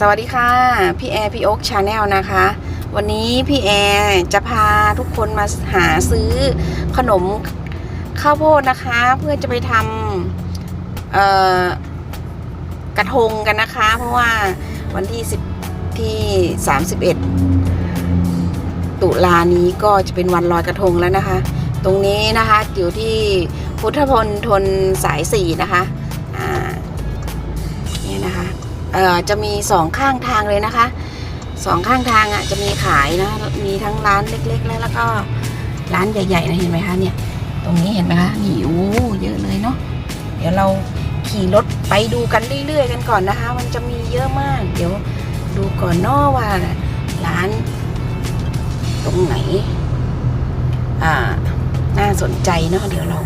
สวัสดีค่ะ พี่แอร์พี่โอ๊กชาแนลนะคะ วันนี้พี่แอร์จะพาทุกคนมาหาซื้อขนมข้าวโพดนะคะ เพื่อจะไปทำกระทงกันนะคะ เพราะว่าวันที่10ที่ 31 ตุลานี้ก็จะเป็นวันลอยกระทงแล้วนะคะ ตรงนี้นะคะอยู่ที่พุทธพลทนสายสี่นะคะ เอ่อจะมีสองข้างทางเลยนะคะสองข้างทางอะจะมีขายนะมีทั้งร้านเล็กๆ แล้วแล้วก็ร้านใหญ่ๆนะเห็นไหมคะเนี่ย ตรงนี้เห็นไหมคะนี่โอ้เยอะเลยเนาะเดี๋ยวเราขี่รถไปดูกันเรื่อยๆ กันก่อนนะคะ มันจะมีเยอะมาก เดี๋ยวดูก่อนนอว่าร้าน ตรงไหน อ่า น่าสนใจเนาะเดี๋ยวเรา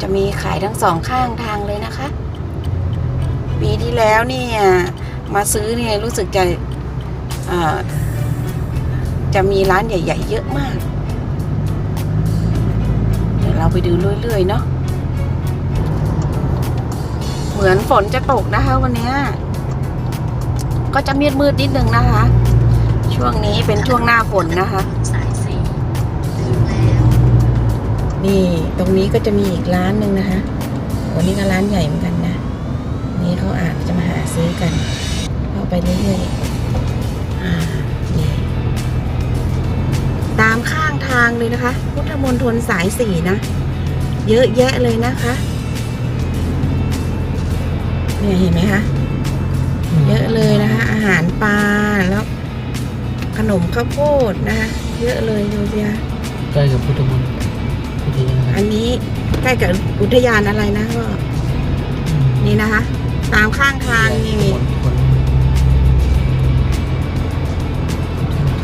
จะมีขายทั้งสองข้างทางเลยนะคะ ปีที่แล้วเนี่ยมาซื้อเนี่ยรู้สึกจะจะมีร้านใหญ่ ๆ เยอะมาก เดี๋ยวเราไปดูเรื่อย ๆ เนาะเหมือนฝนจะตกนะคะวันนี้ ก็จะมืดมืดนิดนึงนะคะ ช่วงนี้เป็นช่วงหน้าฝนนะคะ นี่ตรงนี้ก็จะมีอีกร้านหนึ่งนะคะวันนี้ก็ร้านใหญ่เหมือนกัน นะนี่เขาอาจจะมาหาซื้อกันเข้าไปเรื่อยๆอ่านี่ตามข้างทางเลยนะคะ พุทธมณฑลสายสี่นะ เยอะแยะเลยนะคะเนี่ยเห็นไหมคะเยอะเลยนะคะ อาหารปลาแล้วขนมข้าวโพดนะคะเยอะเลยดูสิคะใกล้กับพุทธมณฑลพุทธยาอันนี้ใกล้กับอุทยานอะไรนะก็นี่นะคะ ตามข้างทางนี่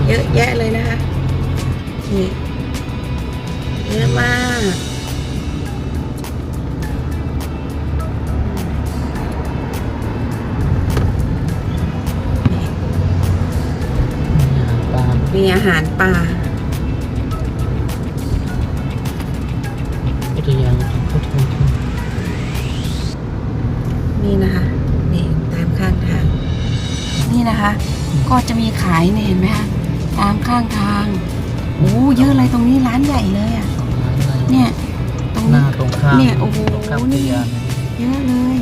เยอะแยะเลยนะคะ นี่ เยอะมากปลามีอาหารปลา นี่นะคะนี่ตามข้างทาง นี่นะคะ ก็จะมีขายเนี่ยเห็นไหมคะตามข้างทางโอ้เยอะเลยตรงนี้ร้านใหญ่เลยอะสองร้านอะไรเนี่ยตรงหนี้น้าตรงข้ามเนี่ยโอ้โหตรงข้ามพุทธนี่ยาเยอะเลย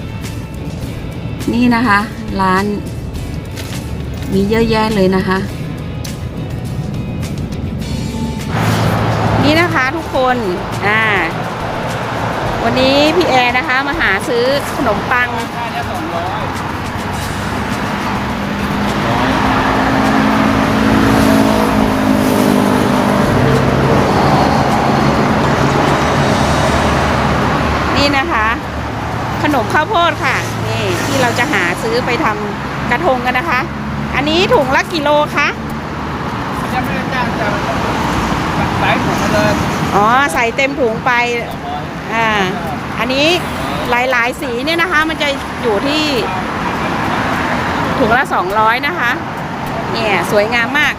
นี่นะคะ ร้าน มีเยอะแยะเลยนะคะ นี่นะคะทุกคน อ่า วันนี้พี่แอร์นะคะมาหาซื้อขนมปังนี่นะคะ ขนมข้าวโพดค่ะนี่ที่เราจะหาซื้อไปทำกระทงกันนะคะ อันนี้ถุงละกิโลคะยังไม่ได้จ้างจะสายผมมาเลยอ๋อใส่เต็มถุงไป อ่าอันนี้หลายๆสีเนี่ยนะคะ มันจะอยู่ที่ถุงละสองร้อยนะคะ เนี่ยสวยงามมาก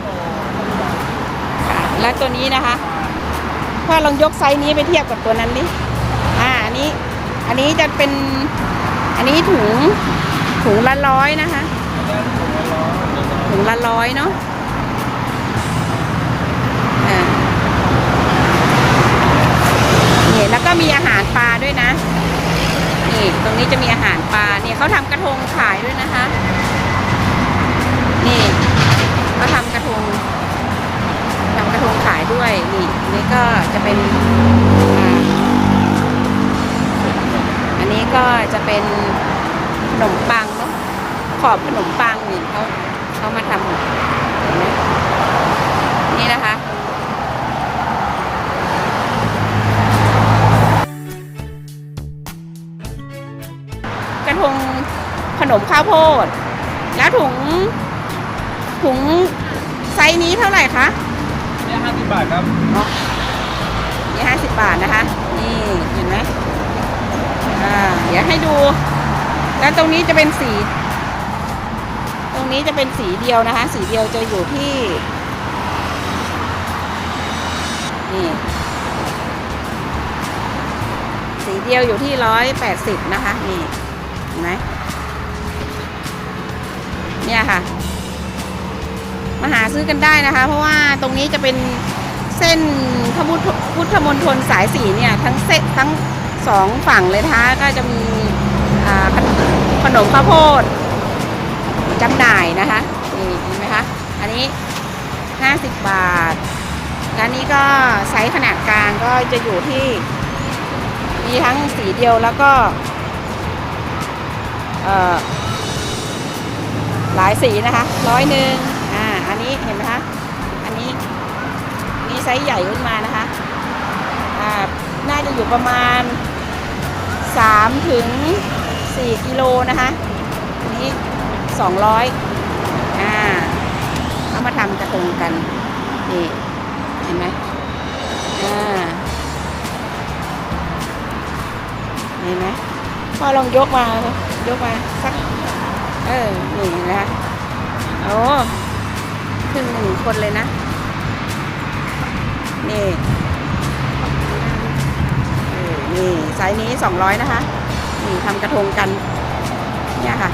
และตัวนี้นะคะพ่อลองยกไซส์นี้ไปเทียบกับตัวนั้นดิ อ่าอันนี้ อันนี้จะเป็น อันนี้ถุงถุงละร้อยนะคะ ถุงละร้อยเนาะอ่านี่แล้วก็มีอาหารปลาด้วยนะ นี่ ต รงนี้จะมีอาหารปลาเนี่ยเขาทำกระทงขายด้วยนะคะ นี่เขาทำกระทงทำกระทงขายด้วยนี่นี่ก็จะเป็นอันนี้ก็จะเป็นขนมปังเนาะขอบขนมปังนี่เขาเขามาทำ นมข้าวโพด แล้วถุงถุงไซส์นี้เท่าไหร่คะเนี่ยห้าสิบบาทครับนี่ห้าสิบบาทนะคะ นี่เห็นไหมอ่าเดี๋ยวให้ดู แล้วตรงนี้จะเป็นสี ตรงนี้จะเป็นสีเดียวนะคะ สีเดียวจะอยู่ที่ นี่ สีเดียวอยู่ที่ร้อยแปดสิบนะคะ นี่เห็นไหม เนี่ยค่ะ มาหาซื้อกันได้นะคะ เพราะว่าตรงนี้จะเป็นเส้นพระพุทธพุทธมณฑลสายสีเนี่ย ทั้งเส้นทั้งสองฝั่งเลยนะคะก็จะมีขนขนมข้าวโพดจำหน่ายนะคะนี่เห็นไหมคะอันนี้ 50 บาทร้านนี้ก็ไซส์ขนาดกลางก็จะอยู่ที่ มีทั้งสีเดียวแล้วก็ เอ่อ หลายสีนะคะร้อยหนึ่งอ่าอันนี้เห็นไหมคะอันนี้อันนี้ไซส์ใหญ่ขึ้นมานะคะอ่าน่าจะอยู่ประมาณ3ถึง4กิโลนะคะอันนี้ 200อ่าเอามาทำกระทงกันนี่เห็นไหมอ่าเห็นไหมพ่อลองยกมายกมาสัก เออนี่นะคะโอ้ครึ่งหนึ่งคนเลยนะ นี่นี่ไซส์นี้สองร้อยนะคะ นี่ทำกระทงกัน เนี่ยค่ะ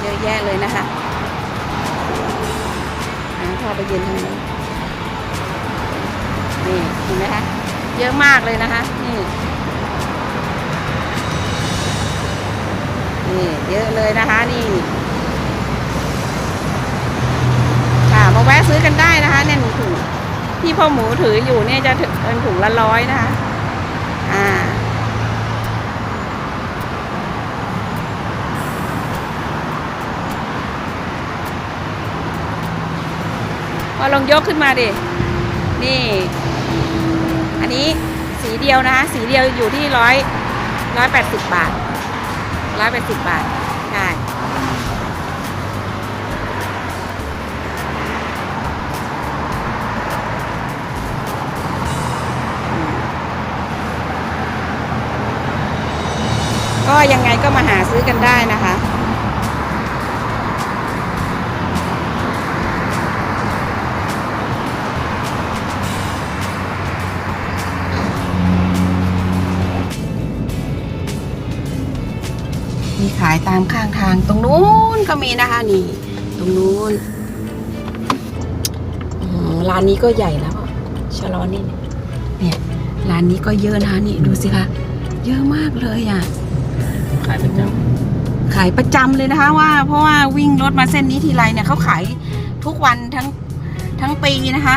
เยอะแยะเลยนะคะอ่าพอไปยืนทางนี้นี่เห็นไหมคะ เยอะมากเลยนะคะ นี่ นี่เยอะเลยนะคะนี่ ค่ะมาแวะซื้อกันได้นะคะ เนี่ยหนึ่งถุงที่พ่อหมูถืออยู่เนี่ยจะถึงเป็นถุงละร้อยนะคะ อ่าพอลองยกขึ้นมาดิ นี่ อันนี้สีเดียวนะคะ สีเดียวอยู่ที่ร้อยร้อยแปดสิบบาท ร้อยแปดสิบบาทใช่ก็ยังไงก็มาหาซื้อกันได้นะคะายตามข้างทาง ตรงนู้นก็มีนะคะนี่ ตรงนู้นอืมร้านนี้ก็ใหญ่แล้วชะลอนี่เนี่ยร้านนี้ก็เยอะนะคะนี่ดูสิคะเยอะมากเลยอะขายประจขายประจำเลยนะคะว่า เพราะว่าวิ่งรถมาเส้นนี้ทีไรเนี่ยเขาขายทุกวันทั้งทั้งปีนะคะ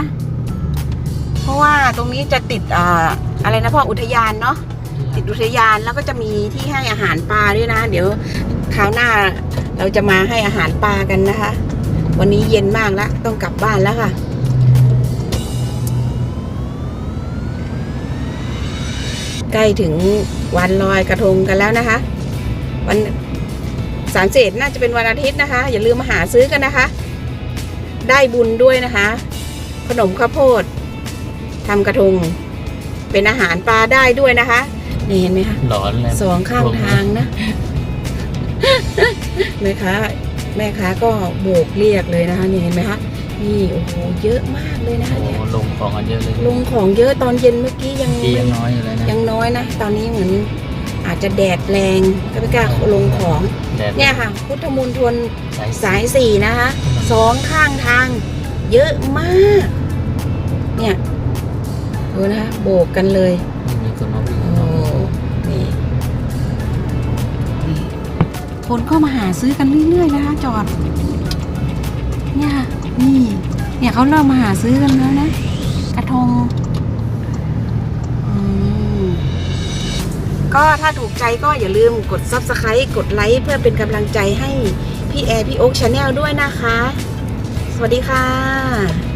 เพราะว่าตรงนี้จะติดอ่าอะไรนะพ่ออุทยานเนาะำ ติดอุทยานแล้วก็จะมีที่ให้อาหารปลาด้วยนะ เดี๋ยวคราวหน้าเราจะมาให้อาหารปลากันนะคะ วันนี้เย็นมากแล้วต้องกลับบ้านแล้วค่ะใกล้ถึงวันลอยกระทงกันแล้วนะคะ วันสามเศษน่าจะเป็นวันอาทิตย์นะคะ อย่าลืมมาหาซื้อกันนะคะ ได้บุญด้วยนะคะ ขนมข้าวโพดทำกระทง เป็นอาหารปลาได้ด้วยนะคะ นี่เห็นไหมคะหลอนเลยสองข้างทางนะแม่ค้าแม่ค้าก็โบกเรียกเลยนะคะนี่เห็นไหมคะนี่โอ้โหเยอะมากเลยนะคะโอ้เนี่ยลงของกันเยอะเลยลงของเยอะตอนเย็นเมื่อกี้ยังปียังน้อยอยู่เลยนะยังน้อยนะตอนนี้เหมือนอาจจะแดดแรงก็ไม่กล้าลงของแดดเนี่ยค่ะ พุทธมณฑลสายสายสี่นะคะสองข้างทาง เยอะมาก เนี่ยดูนะคะโบกกันเลยมีคนมาวิ่ง คนก็มาหาซื้อกันเรื่อยๆนะคะจอด เนี่ยนี่ เนี่ยเขาเริ่มมาหาซื้อกันแล้วนะ กระทงอืมก็ถ้าถูกใจก็อย่าลืมกด subscribe กดไลค์เพื่อเป็นกำลังใจให้พี่แอร์พี่โอ๊คชาแนลด้วยนะคะ สวัสดีค่ะ